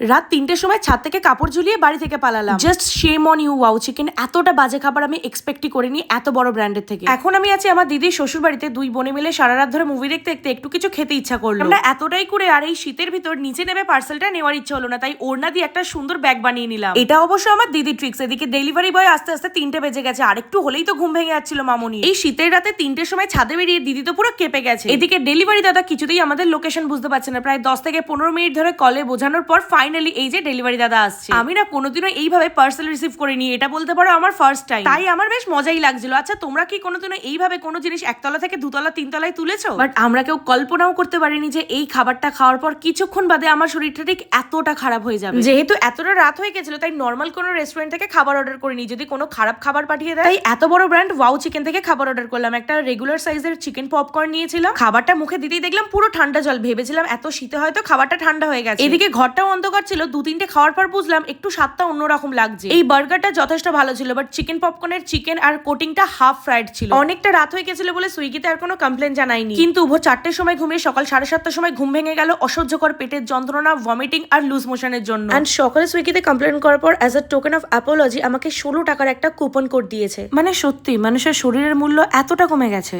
রাত তিনটের সময় ছাদ থেকে কাপড় ঝুলিয়ে বাড়ি থেকে পালালাম। Just shame on you wow chicken এতটা বাজে খাবার আমি এক্সপেক্টই করিনি এত বড় ব্র্যান্ডের থেকে। এখন আমি আছি আমার দিদির শ্বশুর বাড়িতে দুই বোনে মিলে সারা রাত ধরে মুভি দেখতে দেখতে একটু কিছু খেতে ইচ্ছা করল। আমরা এতটাই করে আর এই শীতের ভিতর নিচে নেমে পার্সেলটা নেওয়ার ইচ্ছা হলো না তাই ওড়না দিয়ে একটা সুন্দর ব্যাগ বানিয়ে নিলাম। এটা অবশ্য আমার দিদি ট্রিক্স এদিকে ডেলিভারি বয় আস্তে আস্তে তিনটে বেজে গেছে আরেকটু হলেই তো ঘুম ভেঙে যাচ্ছিল মামনি। এই শীতের রাতে তিনটের সময় ছাদে বেরিয়ে দিদি তো পুরো কেঁপে গেছে। এদিকে ডেলিভারি দাদা কিছুতেই আমাদের লোকেশন বুঝতে পারছে না প্রায় দশ থেকে পনেরো মিনিট ধরে কলে বোঝানোর পর ফাইনালি এই যে ডেলিভারি দাদা আসছে। আমি না কোনোদিনও এইভাবে পার্সেল রিসিভ করিনি এটা বলতে পারো আমার ফার্স্ট টাইম তাই আমার বেশ মজাই লাগছিল। আচ্ছা তোমরা কি কোনোদিনও এইভাবে কোনো জিনিস একতলা থেকে দুতলা তিনতলায় তুলেছো? বাট আমরা কেউ কল্পনাও করতে পারিনি যে এই খাবারটা খাওয়ার পর কিছুক্ষণ বাদে আমার শরীরটা ঠিক এতটা খারাপ হয়ে যাবে। যেহেতু এতটা রাত হয়ে গেছিল তাই নর্মাল কোনো রেস্টুরেন্ট থেকে খাবার অর্ডার করিনি। যদি কোনো খারাপ খাবার পাঠিয়ে দেয়? তাই এত বড় ব্র্যান্ড ওয়াও চিকেন থেকে খাবার অর্ডার করলাম। একটা রেগুলার সাইজের চিকেন পপকর্ন নিয়েছিলাম। খাবারটা মুখে দিতেই দেখলাম পুরো ঠান্ডা জল। ভেবেছিলাম এত শীতে হয়তো খাবারটা ঠান্ডা হয়ে গেছে। এদিকে ঘরটাও অন্ধকার ছিল দু তিনটে খাওয়ার পর বুঝলাম একটু স্বাদটা অন্যরকম লাগছে। এই বার্গারটা যথেষ্ট ভালো ছিল বাট চিকেন পপকর্নের চিকেন আর কোটিংটা হাফ ফ্রাইড ছিল। অনেকটা রাত হয়ে গেছিল বলে সুইগিতে আর কোনো কমপ্লেন জানাইনি কিন্তু ভোর চারটের সময় ঘুমিয়ে সকাল সাড়ে সাতটার সময় ঘুম ভেঙে গেল অসহ্যকর পেটের যন্ত্রণা ভমিটিং আর লুজ মোশনের জন্য। অ্যান্ড সকালে সুইগিতে কমপ্লেন করার পর as a token of apology আমাকে ষোলো টাকার একটা কুপন কোড দিয়েছে। মানে সত্যি মানুষের শরীরের মূল্য এতটা কমে গেছে।